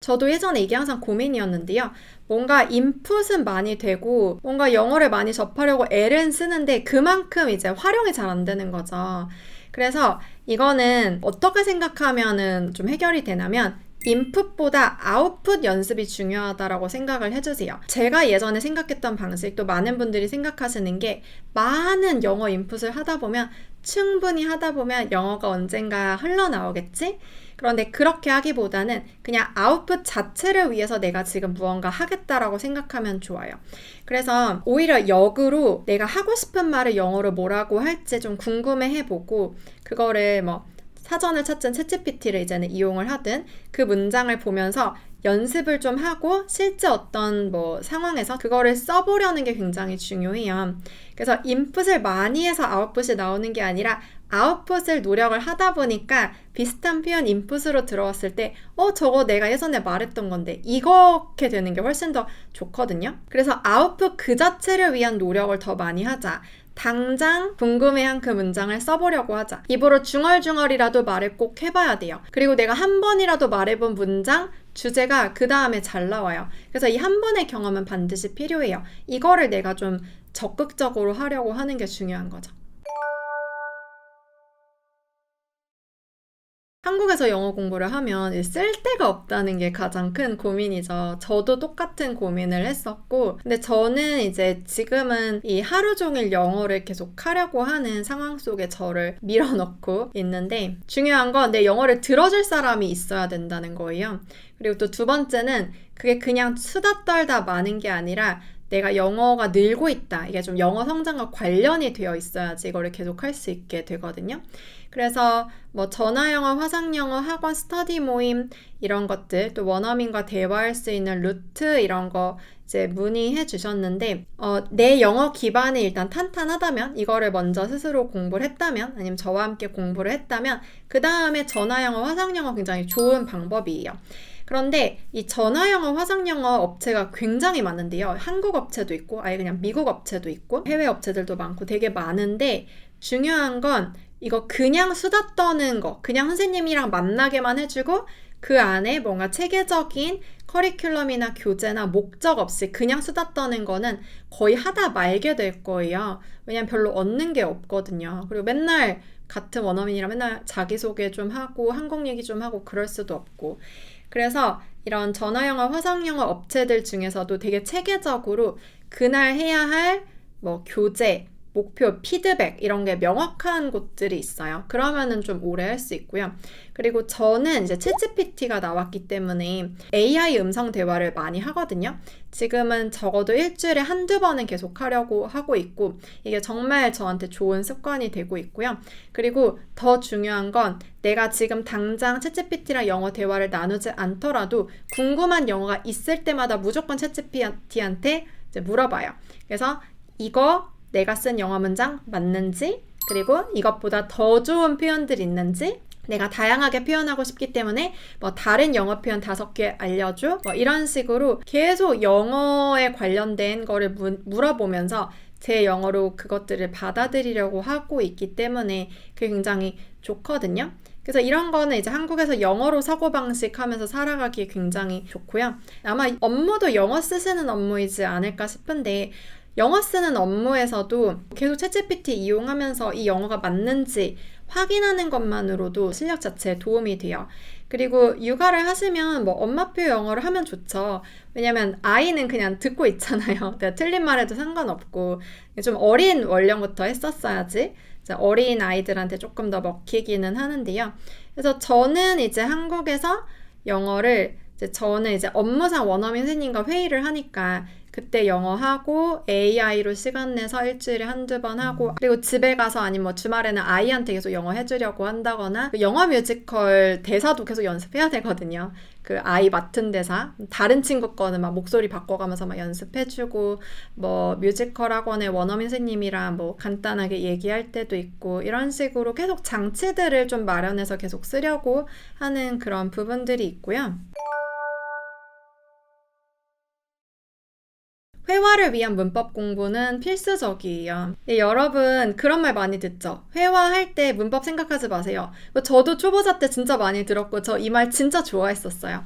저도 예전에 이게 항상 고민이었는데요. 뭔가 인풋은 많이 되고, 뭔가 영어를 많이 접하려고 애를 쓰는데 그만큼 이제 활용이 잘 안 되는 거죠. 그래서 이거는 어떻게 생각하면은 좀 해결이 되냐면, 인풋보다 아웃풋 연습이 중요하다라고 생각을 해주세요. 제가 예전에 생각했던 방식도 많은 분들이 생각하시는 게 많은 영어 인풋을 하다 보면 충분히 하다 보면 영어가 언젠가 흘러나오겠지? 그런데 그렇게 하기보다는 그냥 아웃풋 자체를 위해서 내가 지금 무언가 하겠다라고 생각하면 좋아요. 그래서 오히려 역으로 내가 하고 싶은 말을 영어로 뭐라고 할지 좀 궁금해 해보고 그거를 뭐 사전을 찾든 챗GPT를 이제는 이용을 하든 그 문장을 보면서 연습을 좀 하고 실제 어떤 뭐 상황에서 그거를 써보려는 게 굉장히 중요해요. 그래서 인풋을 많이 해서 아웃풋이 나오는 게 아니라 아웃풋을 노력을 하다 보니까 비슷한 표현 인풋으로 들어왔을 때, 어, 저거 내가 예전에 말했던 건데, 이렇게 되는 게 훨씬 더 좋거든요. 그래서 아웃풋 그 자체를 위한 노력을 더 많이 하자. 당장 궁금해한 그 문장을 써보려고 하자. 입으로 중얼중얼이라도 말을 꼭 해봐야 돼요. 그리고 내가 한 번이라도 말해본 문장, 주제가 그 다음에 잘 나와요. 그래서 이 한 번의 경험은 반드시 필요해요. 이거를 내가 좀 적극적으로 하려고 하는 게 중요한 거죠. 한국에서 영어 공부를 하면 쓸 데가 없다는 게 가장 큰 고민이죠. 저도 똑같은 고민을 했었고, 근데 저는 이제 지금은 이 하루 종일 영어를 계속 하려고 하는 상황 속에 저를 밀어넣고 있는데, 중요한 건 내 영어를 들어줄 사람이 있어야 된다는 거예요. 그리고 또 두 번째는 그게 그냥 수다 떨다 마는 게 아니라 내가 영어가 늘고 있다. 이게 좀 영어 성장과 관련이 되어 있어야지 이거를 계속 할 수 있게 되거든요. 그래서 뭐 전화영어, 화상영어, 학원 스터디 모임 이런 것들 또 원어민과 대화할 수 있는 루트 이런 거 이제 문의해 주셨는데 어, 내 영어 기반이 일단 탄탄하다면 이거를 먼저 스스로 공부를 했다면 아니면 저와 함께 공부를 했다면 그 다음에 전화영어, 화상영어 굉장히 좋은 방법이에요. 그런데 이 전화영어, 화상영어 업체가 굉장히 많은데요. 한국 업체도 있고, 아예 그냥 미국 업체도 있고, 해외 업체들도 많고 되게 많은데, 중요한 건 이거 그냥 수다 떠는 거, 그냥 선생님이랑 만나게만 해주고, 그 안에 뭔가 체계적인 커리큘럼이나 교재나 목적 없이 그냥 수다 떠는 거는 거의 하다 말게 될 거예요. 왜냐면 별로 얻는 게 없거든요. 그리고 맨날 같은 원어민이랑 맨날 자기소개 좀 하고 한국 얘기 좀 하고 그럴 수도 없고. 그래서 이런 전화영어, 화상영어 업체들 중에서도 되게 체계적으로 그날 해야 할 뭐 교재, 목표, 피드백 이런 게 명확한 곳들이 있어요. 그러면은 좀 오래 할 수 있고요. 그리고 저는 이제 챗GPT가 나왔기 때문에 AI 음성 대화를 많이 하거든요. 지금은 적어도 일주일에 한두 번은 계속 하려고 하고 있고 이게 정말 저한테 좋은 습관이 되고 있고요. 그리고 더 중요한 건 내가 지금 당장 챗GPT랑 영어 대화를 나누지 않더라도 궁금한 영어가 있을 때마다 무조건 챗GPT한테 물어봐요. 그래서 이거 내가 쓴 영어 문장 맞는지, 그리고 이것보다 더 좋은 표현들 있는지, 내가 다양하게 표현하고 싶기 때문에 뭐 다른 영어 표현 다섯 개 알려줘 뭐 이런 식으로 계속 영어에 관련된 거를 무, 물어보면서 제 영어로 그것들을 받아들이려고 하고 있기 때문에 그게 굉장히 좋거든요. 그래서 이런 거는 이제 한국에서 영어로 사고방식 하면서 살아가기 굉장히 좋고요. 아마 업무도 영어 쓰시는 업무이지 않을까 싶은데 영어 쓰는 업무에서도 계속 챗GPT 이용하면서 이 영어가 맞는지 확인하는 것만으로도 실력 자체에 도움이 돼요. 그리고 육아를 하시면 뭐 엄마표 영어를 하면 좋죠. 왜냐면 아이는 그냥 듣고 있잖아요. 내가 틀린 말해도 상관없고 좀 어린 원령부터 했었어야지. 어린 아이들한테 조금 더 먹히기는 하는데요. 그래서 저는 이제 한국에서 영어를 이제 저는 이제 업무상 원어민 선생님과 회의를 하니까 그때 영어 하고 AI로 시간 내서 일주일에 한두 번 하고 그리고 집에 가서 아니면 뭐 주말에는 아이한테 계속 영어 해주려고 한다거나 그 영어 뮤지컬 대사도 계속 연습해야 되거든요. 그 아이 맡은 대사 다른 친구 거는 막 목소리 바꿔가면서 막 연습해주고 뭐 뮤지컬 학원의 원어민 선생님이랑 뭐 간단하게 얘기할 때도 있고 이런 식으로 계속 장치들을 좀 마련해서 계속 쓰려고 하는 그런 부분들이 있고요. 회화를 위한 문법 공부는 필수적이에요. 네, 여러분 그런 말 많이 듣죠? 회화할 때 문법 생각하지 마세요. 저도 초보자 때 진짜 많이 들었고 저 이 말 진짜 좋아했었어요.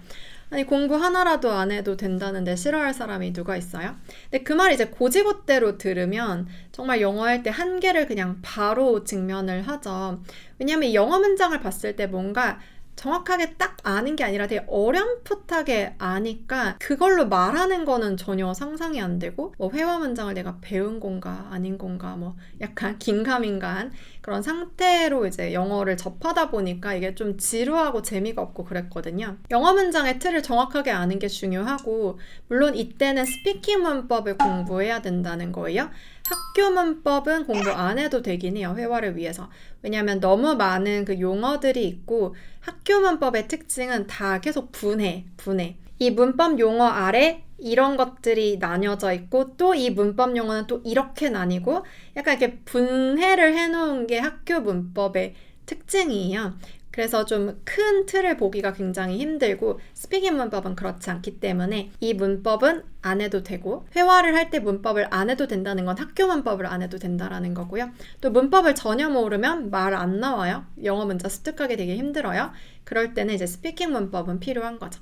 아니 공부 하나라도 안 해도 된다는데 싫어할 사람이 누가 있어요? 근데 그 말 이제 고지고대로 들으면 정말 영어 할 때 한계를 그냥 바로 직면을 하죠. 왜냐하면 이 영어 문장을 봤을 때 뭔가 정확하게 딱 아는 게 아니라 되게 어렴풋하게 아니까 그걸로 말하는 거는 전혀 상상이 안 되고 뭐 회화 문장을 내가 배운 건가 아닌 건가 뭐 약간 긴가민가한 그런 상태로 이제 영어를 접하다 보니까 이게 좀 지루하고 재미가 없고 그랬거든요. 영어 문장의 틀을 정확하게 아는 게 중요하고 물론 이때는 스피킹 문법을 공부해야 된다는 거예요. 학교 문법은 공부 안 해도 되긴 해요. 회화를 위해서. 왜냐하면 너무 많은 그 용어들이 있고 학교 문법의 특징은 다 계속 분해, 분해. 이 문법 용어 아래 이런 것들이 나뉘어져 있고 또 이 문법 용어는 또 이렇게 나뉘고 약간 이렇게 분해를 해놓은 게 학교 문법의 특징이에요. 그래서 좀 큰 틀을 보기가 굉장히 힘들고 스피킹 문법은 그렇지 않기 때문에 이 문법은 안 해도 되고 회화를 할 때 문법을 안 해도 된다는 건 학교 문법을 안 해도 된다라는 거고요. 또 문법을 전혀 모르면 말 안 나와요. 영어 문자 습득하기 되게 힘들어요. 그럴 때는 이제 스피킹 문법은 필요한 거죠.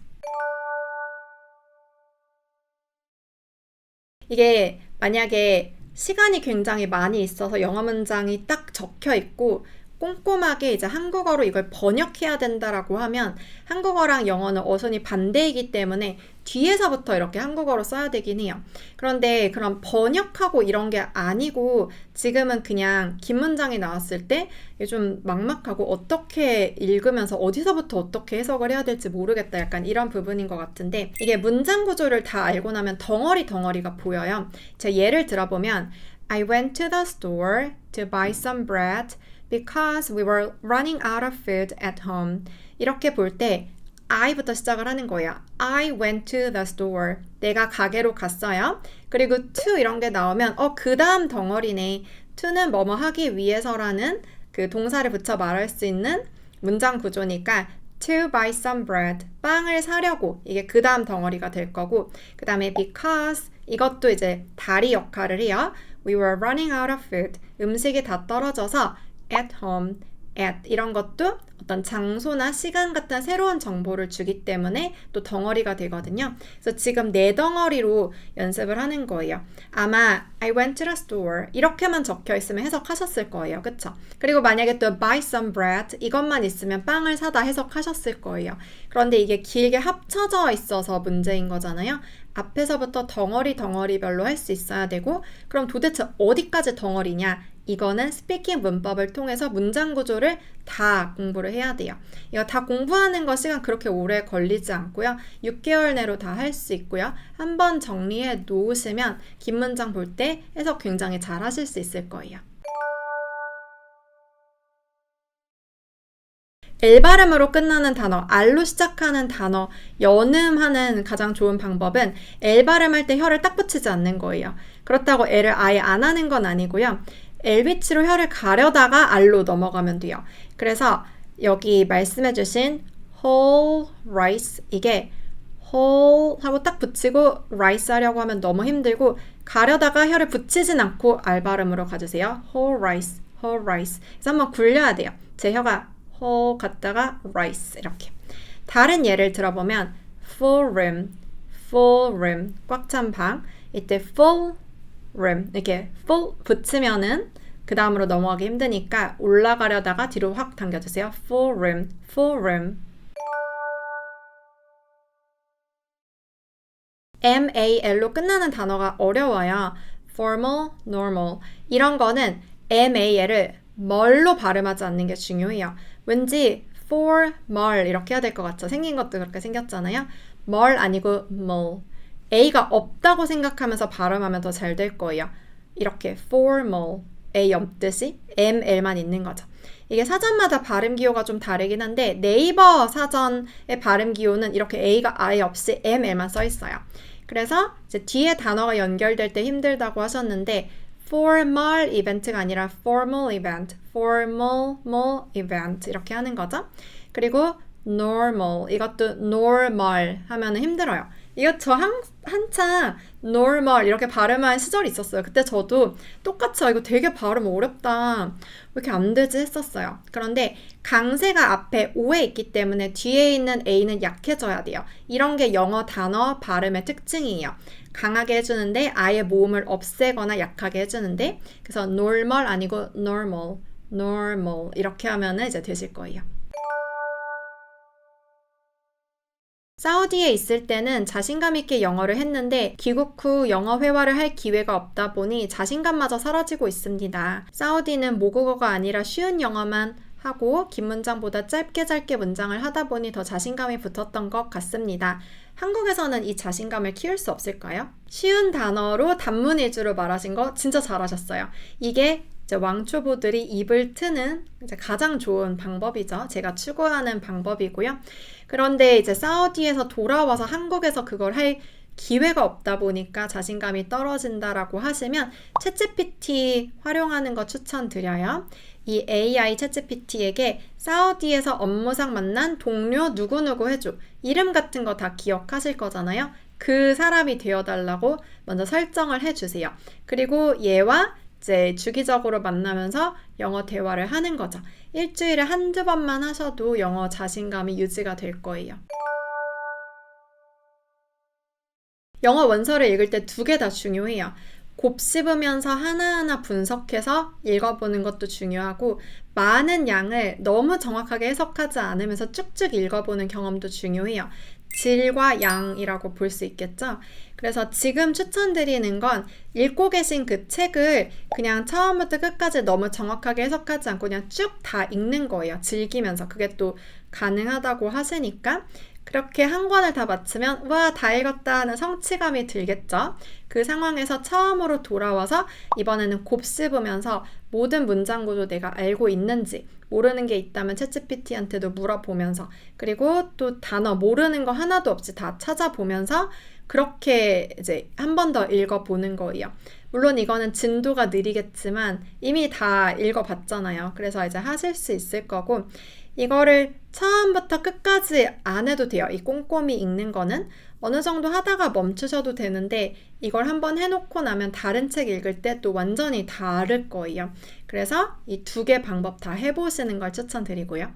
이게 만약에 시간이 굉장히 많이 있어서 영어 문장이 딱 적혀 있고 꼼꼼하게 이제 한국어로 이걸 번역해야 된다라고 하면 한국어랑 영어는 어선이 반대이기 때문에 뒤에서부터 이렇게 한국어로 써야 되긴 해요. 그런데 그런 번역하고 이런 게 아니고 지금은 그냥 긴 문장이 나왔을 때 좀 막막하고 어떻게 읽으면서 어디서부터 어떻게 해석을 해야 될지 모르겠다 약간 이런 부분인 것 같은데 이게 문장 구조를 다 알고 나면 덩어리 덩어리가 보여요. 제 예를 들어보면 I went to the store to buy some bread because we were running out of food at home. 이렇게 볼 때 I부터 시작을 하는 거예요. I went to the store. 내가 가게로 갔어요. 그리고 to 이런 게 나오면 어, 그 다음 덩어리네. to는 뭐뭐 하기 위해서라는 그 동사를 붙여 말할 수 있는 문장 구조니까 to buy some bread. 빵을 사려고. 이게 그 다음 덩어리가 될 거고. 그 다음에 because 이것도 이제 다리 역할을 해요. We were running out of food. 음식이 다 떨어져서 at home, at 이런 것도 어떤 장소나 시간 같은 새로운 정보를 주기 때문에 또 덩어리가 되거든요. 그래서 지금 네 덩어리로 연습을 하는 거예요. 아마 I went to the store 이렇게만 적혀 있으면 해석하셨을 거예요. 그쵸? 그리고 만약에 또 buy some bread 이것만 있으면 빵을 사다 해석하셨을 거예요. 그런데 이게 길게 합쳐져 있어서 문제인 거잖아요. 앞에서부터 덩어리 덩어리별로 할 수 있어야 되고 그럼 도대체 어디까지 덩어리냐? 이거는 스피킹 문법을 통해서 문장 구조를 다 공부를 해야 돼요. 이거 다 공부하는 거 시간 그렇게 오래 걸리지 않고요. 6개월 내로 다 할 수 있고요. 한번 정리해 놓으시면 긴 문장 볼 때 해석 굉장히 잘 하실 수 있을 거예요. 엘 발음으로 끝나는 단어, 알로 시작하는 단어, 연음하는 가장 좋은 방법은 엘 발음할 때 혀를 딱 붙이지 않는 거예요. 그렇다고 엘을 아예 안 하는 건 아니고요. LB치로 혀를 가려다가 R로 넘어가면 돼요. 그래서 여기 말씀해주신 whole rice 이게 whole 하고 딱 붙이고 rice 하려고 하면 너무 힘들고 가려다가 혀를 붙이진 않고 R 발음으로 가주세요. whole rice, whole rice. 그래서 한번 굴려야 돼요. 제 혀가 whole 갔다가 rice 이렇게. 다른 예를 들어보면 full room, full room 꽉 찬 방. 이때 full room 이렇게 full 붙이면은 그 다음으로 넘어가기 힘드니까 올라가려다가 뒤로 확 당겨주세요. full room, full room. MAL로 끝나는 단어가 어려워요. formal, normal. 이런 거는 MAL을 멀로 발음하지 않는 게 중요해요. 왠지 formal 이렇게 해야 될 것 같죠? 생긴 것도 그렇게 생겼잖아요. 뭘 아니고 뭘. A가 없다고 생각하면서 발음하면 더 잘 될 거예요. 이렇게 formal, A 없듯이 ML만 있는 거죠. 이게 사전마다 발음 기호가 좀 다르긴 한데 네이버 사전의 발음 기호는 이렇게 A가 아예 없이 ML만 써 있어요. 그래서 이제 뒤에 단어가 연결될 때 힘들다고 하셨는데 formal 이벤트가 아니라 formal event, formal event 이렇게 하는 거죠. 그리고 normal 이것도 normal 하면은 힘들어요. 이거 저 한, 한참 normal 이렇게 발음한 시절이 있었어요. 그때 저도 똑같이 아, 이거 되게 발음 어렵다. 왜 이렇게 안 되지 했었어요. 그런데 강세가 앞에 오에 있기 때문에 뒤에 있는 A는 약해져야 돼요. 이런 게 영어 단어 발음의 특징이에요. 강하게 해주는데 아예 모음을 없애거나 약하게 해주는데 그래서 normal 아니고 normal, normal 이렇게 하면은 이제 되실 거예요. 사우디에 있을 때는 자신감 있게 영어를 했는데 귀국 후 영어 회화를 할 기회가 없다 보니 자신감마저 사라지고 있습니다. 사우디는 모국어가 아니라 쉬운 영어만 하고 긴 문장보다 짧게 짧게 문장을 하다 보니 더 자신감이 붙었던 것 같습니다. 한국에서는 이 자신감을 키울 수 없을까요? 쉬운 단어로 단문 위주로 말하신 거 진짜 잘하셨어요. 이게 이제 왕초보들이 입을 트는 이제 가장 좋은 방법이죠. 제가 추구하는 방법이고요. 그런데 이제 사우디에서 돌아와서 한국에서 그걸 할 기회가 없다 보니까 자신감이 떨어진다라고 하시면 챗GPT 활용하는 거 추천드려요. 이 AI 챗GPT에게 사우디에서 업무상 만난 동료 누구누구 해줘. 이름 같은 거 다 기억하실 거잖아요. 그 사람이 되어달라고 먼저 설정을 해주세요. 그리고 얘와 이제 주기적으로 만나면서 영어 대화를 하는 거죠. 일주일에 한두 번만 하셔도 영어 자신감이 유지가 될 거예요. 영어 원서를 읽을 때 두 개 다 중요해요. 곱씹으면서 하나하나 분석해서 읽어보는 것도 중요하고 많은 양을 너무 정확하게 해석하지 않으면서 쭉쭉 읽어보는 경험도 중요해요. 질과 양이라고 볼 수 있겠죠? 그래서 지금 추천드리는 건 읽고 계신 그 책을 그냥 처음부터 끝까지 너무 정확하게 해석하지 않고 그냥 쭉 다 읽는 거예요. 즐기면서. 그게 또 가능하다고 하시니까. 그렇게 한 권을 다 마치면 와, 다 읽었다 하는 성취감이 들겠죠? 그 상황에서 처음으로 돌아와서 이번에는 곱씹으면서 모든 문장 구조 내가 알고 있는지 모르는 게 있다면 챗GPT한테도 물어보면서 그리고 또 단어 모르는 거 하나도 없이 다 찾아보면서 그렇게 이제 한 번 더 읽어보는 거예요. 물론 이거는 진도가 느리겠지만 이미 다 읽어봤잖아요. 그래서 이제 하실 수 있을 거고 이거를 처음부터 끝까지 안 해도 돼요. 이 꼼꼼히 읽는 거는 어느 정도 하다가 멈추셔도 되는데 이걸 한번 해놓고 나면 다른 책 읽을 때 또 완전히 다를 거예요. 그래서 이 두 개 방법 다 해보시는 걸 추천드리고요.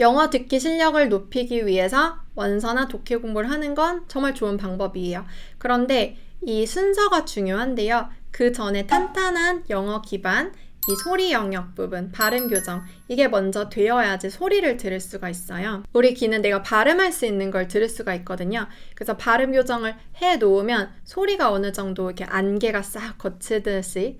영어 듣기 실력을 높이기 위해서 원서나 독해 공부를 하는 건 정말 좋은 방법이에요. 그런데 이 순서가 중요한데요. 그 전에 탄탄한 영어 기반, 이 소리 영역 부분, 발음 교정, 이게 먼저 되어야지 소리를 들을 수가 있어요. 우리 귀는 내가 발음할 수 있는 걸 들을 수가 있거든요. 그래서 발음 교정을 해 놓으면 소리가 어느 정도 이렇게 안개가 싹 거치듯이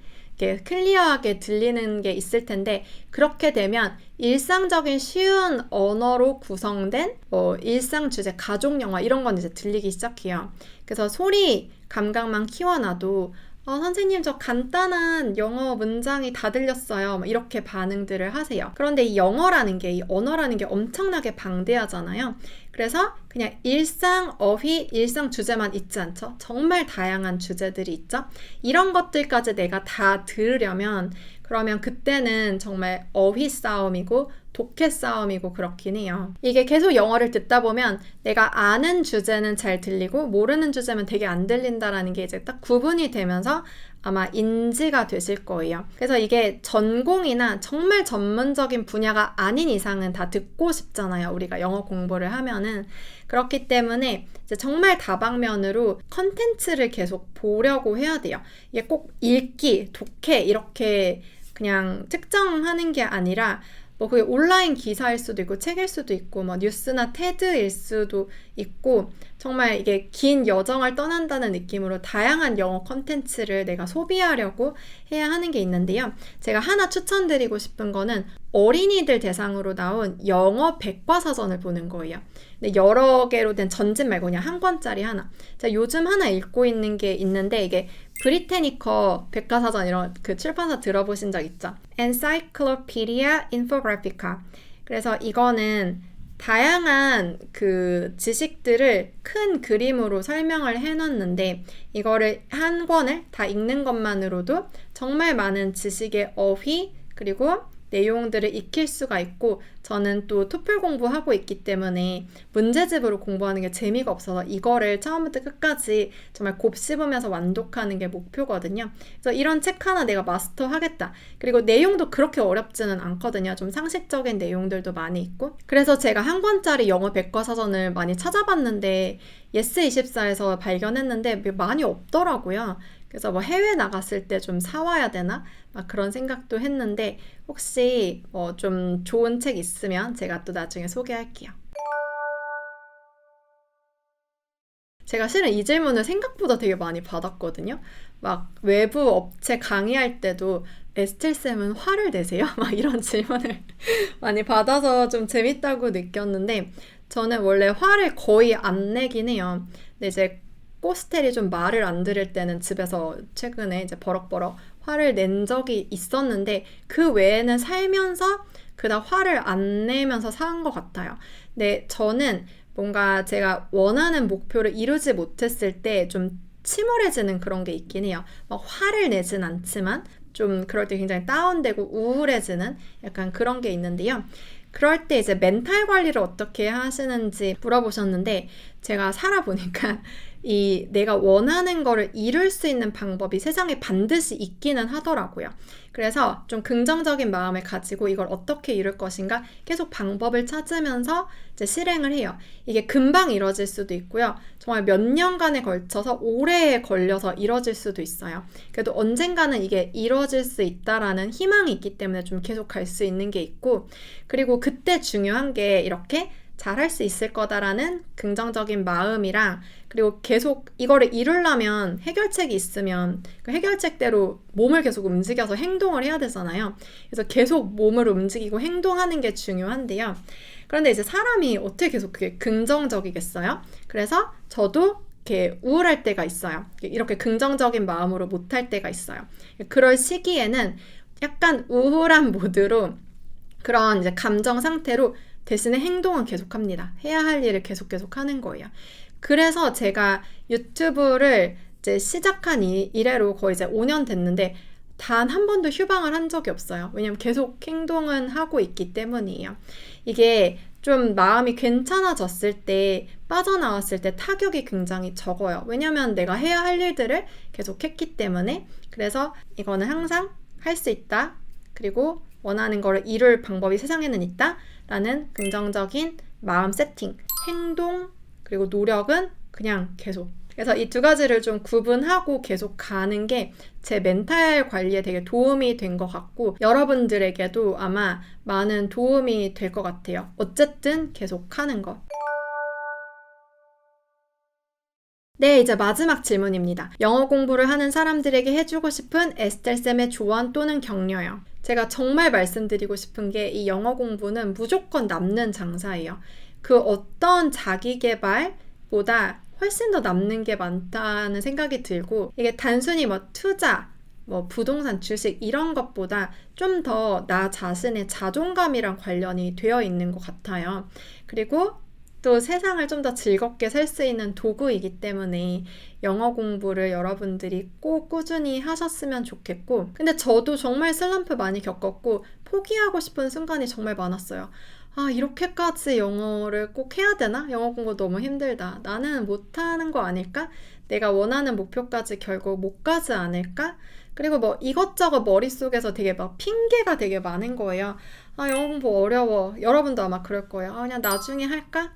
클리어하게 들리는 게 있을 텐데 그렇게 되면 일상적인 쉬운 언어로 구성된 뭐 일상 주제 가족 영화 이런 건 이제 들리기 시작해요. 그래서 소리 감각만 키워놔도 어, 선생님, 저 간단한 영어 문장이 다 들렸어요. 이렇게 반응들을 하세요. 그런데 이 영어라는 게, 이 언어라는 게 엄청나게 방대하잖아요. 그래서 그냥 일상 어휘, 일상 주제만 있지 않죠? 정말 다양한 주제들이 있죠? 이런 것들까지 내가 다 들으려면 그러면 그때는 정말 어휘 싸움이고 독해 싸움이고 그렇긴 해요. 이게 계속 영어를 듣다 보면 내가 아는 주제는 잘 들리고 모르는 주제면 되게 안 들린다라는 게 이제 딱 구분이 되면서 아마 인지가 되실 거예요. 그래서 이게 전공이나 정말 전문적인 분야가 아닌 이상은 다 듣고 싶잖아요. 우리가 영어 공부를 하면은. 그렇기 때문에 정말 다방면으로 컨텐츠를 계속 보려고 해야 돼요. 이게 꼭 읽기, 독해 이렇게 그냥 특정하는 게 아니라 뭐 그게 온라인 기사일 수도 있고 책일 수도 있고 뭐 뉴스나 테드일 수도 있고 정말 이게 긴 여정을 떠난다는 느낌으로 다양한 영어 컨텐츠를 내가 소비하려고 해야 하는 게 있는데요. 제가 하나 추천드리고 싶은 거는 어린이들 대상으로 나온 영어 백과사전을 보는 거예요. 근데 여러 개로 된 전집 말고 그냥 한 권짜리 하나. 제가 요즘 하나 읽고 있는 게 있는데 이게 브리테니커 백과사전 이런 그 출판사 들어보신 적 있죠? Encyclopedia Infographica. 그래서 이거는 다양한 그 지식들을 큰 그림으로 설명을 해놨는데 이거를 한 권을 다 읽는 것만으로도 정말 많은 지식의 어휘 그리고 내용들을 익힐 수가 있고 저는 또 토플 공부하고 있기 때문에 문제집으로 공부하는 게 재미가 없어서 이거를 처음부터 끝까지 정말 곱씹으면서 완독하는 게 목표거든요. 그래서 이런 책 하나 내가 마스터하겠다. 그리고 내용도 그렇게 어렵지는 않거든요. 좀 상식적인 내용들도 많이 있고. 그래서 제가 한 권짜리 영어 백과 사전을 많이 찾아봤는데 예스24에서 발견했는데 많이 없더라고요. 그래서 뭐 해외 나갔을 때 좀 사와야 되나? 막 그런 생각도 했는데 혹시 뭐 좀 좋은 책 있으면 제가 또 나중에 소개할게요. 제가 실은 이 질문을 생각보다 되게 많이 받았거든요. 막 외부 업체 강의할 때도 에스텔쌤은 화를 내세요? 막 이런 질문을 많이 받아서 좀 재밌다고 느꼈는데 저는 원래 화를 거의 안 내긴 해요. 근데 이제 꼬스텔이 좀 말을 안 들을 때는 집에서 최근에 이제 버럭버럭 화를 낸 적이 있었는데 그 외에는 살면서 그닥 화를 안 내면서 산 것 같아요. 근데 저는 뭔가 제가 원하는 목표를 이루지 못했을 때 좀 침울해지는 그런 게 있긴 해요. 막 화를 내진 않지만 좀 그럴 때 굉장히 다운되고 우울해지는 약간 그런 게 있는데요. 그럴 때 이제 멘탈 관리를 어떻게 하시는지 물어보셨는데 제가 살아보니까 이 내가 원하는 거를 이룰 수 있는 방법이 세상에 반드시 있기는 하더라고요. 그래서 좀 긍정적인 마음을 가지고 이걸 어떻게 이룰 것인가 계속 방법을 찾으면서 이제 실행을 해요. 이게 금방 이뤄질 수도 있고요. 정말 몇 년간에 걸쳐서 오래 걸려서 이뤄질 수도 있어요. 그래도 언젠가는 이게 이뤄질 수 있다라는 희망이 있기 때문에 좀 계속 갈 수 있는 게 있고 그리고 그때 중요한 게 이렇게 잘할 수 있을 거다라는 긍정적인 마음이랑 그리고 계속 이거를 이루려면 해결책이 있으면 그 해결책대로 몸을 계속 움직여서 행동을 해야 되잖아요. 그래서 계속 몸을 움직이고 행동하는 게 중요한데요. 그런데 이제 사람이 어떻게 계속 그게 긍정적이겠어요? 그래서 저도 이렇게 우울할 때가 있어요. 이렇게 긍정적인 마음으로 못할 때가 있어요. 그럴 시기에는 약간 우울한 모드로 그런 이제 감정 상태로 대신에 행동은 계속합니다. 해야 할 일을 계속 계속 하는 거예요. 그래서 제가 유튜브를 이제 시작한 이래로 거의 이제 5년 됐는데 단 한 번도 휴방을 한 적이 없어요. 왜냐면 계속 행동은 하고 있기 때문이에요. 이게 좀 마음이 괜찮아졌을 때 빠져나왔을 때 타격이 굉장히 적어요. 왜냐면 내가 해야 할 일들을 계속 했기 때문에 그래서 이거는 항상 할 수 있다. 그리고 원하는 거를 이룰 방법이 세상에는 있다. 라는 긍정적인 마음 세팅, 행동, 그리고 노력은 그냥 계속. 그래서 이 두 가지를 좀 구분하고 계속 가는 게 제 멘탈 관리에 되게 도움이 된 것 같고 여러분들에게도 아마 많은 도움이 될 것 같아요. 어쨌든 계속 하는 것. 네, 이제 마지막 질문입니다. 영어 공부를 하는 사람들에게 해주고 싶은 에스텔쌤의 조언 또는 격려요. 제가 정말 말씀드리고 싶은 게 이 영어 공부는 무조건 남는 장사예요. 그 어떤 자기 개발보다 훨씬 더 남는 게 많다는 생각이 들고 이게 단순히 뭐 투자, 뭐 부동산 주식 이런 것보다 좀 더 나 자신의 자존감이랑 관련이 되어 있는 것 같아요. 그리고 또 세상을 좀 더 즐겁게 살 수 있는 도구이기 때문에 영어 공부를 여러분들이 꼭 꾸준히 하셨으면 좋겠고 근데 저도 정말 슬럼프 많이 겪었고 포기하고 싶은 순간이 정말 많았어요. 아, 이렇게까지 영어를 꼭 해야 되나? 영어 공부 너무 힘들다. 나는 못하는 거 아닐까? 내가 원하는 목표까지 결국 못 가지 않을까? 그리고 뭐 이것저것 머릿속에서 되게 막 핑계가 되게 많은 거예요. 아, 영어 공부 어려워. 여러분도 아마 그럴 거예요. 아, 그냥 나중에 할까?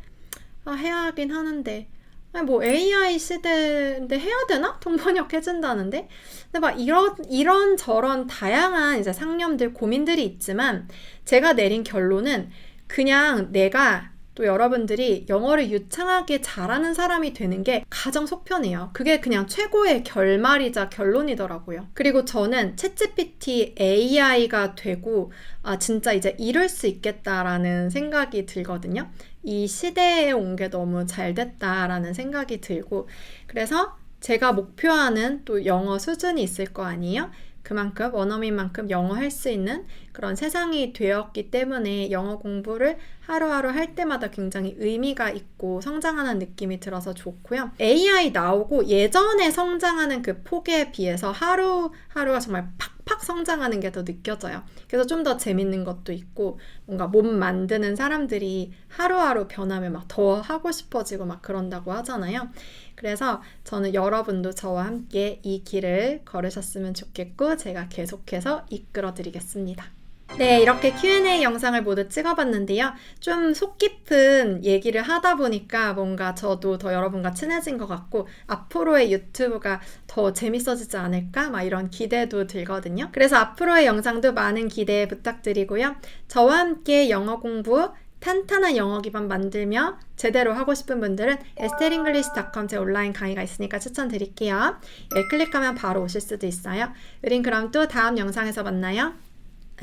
아, 해야 하긴 하는데. 아니, 뭐 AI 시대인데 해야 되나? 통번역 해준다는데? 근데 막 이런, 이런 저런 다양한 이제 상념들, 고민들이 있지만 제가 내린 결론은 그냥 내가 또 여러분들이 영어를 유창하게 잘하는 사람이 되는 게 가장 속편해요. 그게 그냥 최고의 결말이자 결론이더라고요. 그리고 저는 챗GPT AI가 되고 아 진짜 이제 이룰 수 있겠다라는 생각이 들거든요. 이 시대에 온 게 너무 잘 됐다라는 생각이 들고 그래서 제가 목표하는 또 영어 수준이 있을 거 아니에요? 그만큼 원어민만큼 영어 할 수 있는 그런 세상이 되었기 때문에 영어 공부를 하루하루 할 때마다 굉장히 의미가 있고 성장하는 느낌이 들어서 좋고요. AI 나오고 예전에 성장하는 그 폭에 비해서 하루하루가 정말 팍팍 성장하는 게 더 느껴져요. 그래서 좀 더 재밌는 것도 있고 뭔가 몸 만드는 사람들이 하루하루 변하면 막 더 하고 싶어지고 막 그런다고 하잖아요. 그래서 저는 여러분도 저와 함께 이 길을 걸으셨으면 좋겠고 제가 계속해서 이끌어 드리겠습니다. 네, 이렇게 Q&A 영상을 모두 찍어봤는데요. 좀 속 깊은 얘기를 하다 보니까 뭔가 저도 더 여러분과 친해진 것 같고 앞으로의 유튜브가 더 재밌어지지 않을까? 막 이런 기대도 들거든요. 그래서 앞으로의 영상도 많은 기대 부탁드리고요. 저와 함께 영어 공부 탄탄한 영어 기반 만들며 제대로 하고 싶은 분들은 에스테링글리시.com 제 온라인 강의가 있으니까 추천드릴게요. 여기 클릭하면 바로 오실 수도 있어요. 우린 그럼 또 다음 영상에서 만나요.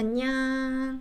안녕.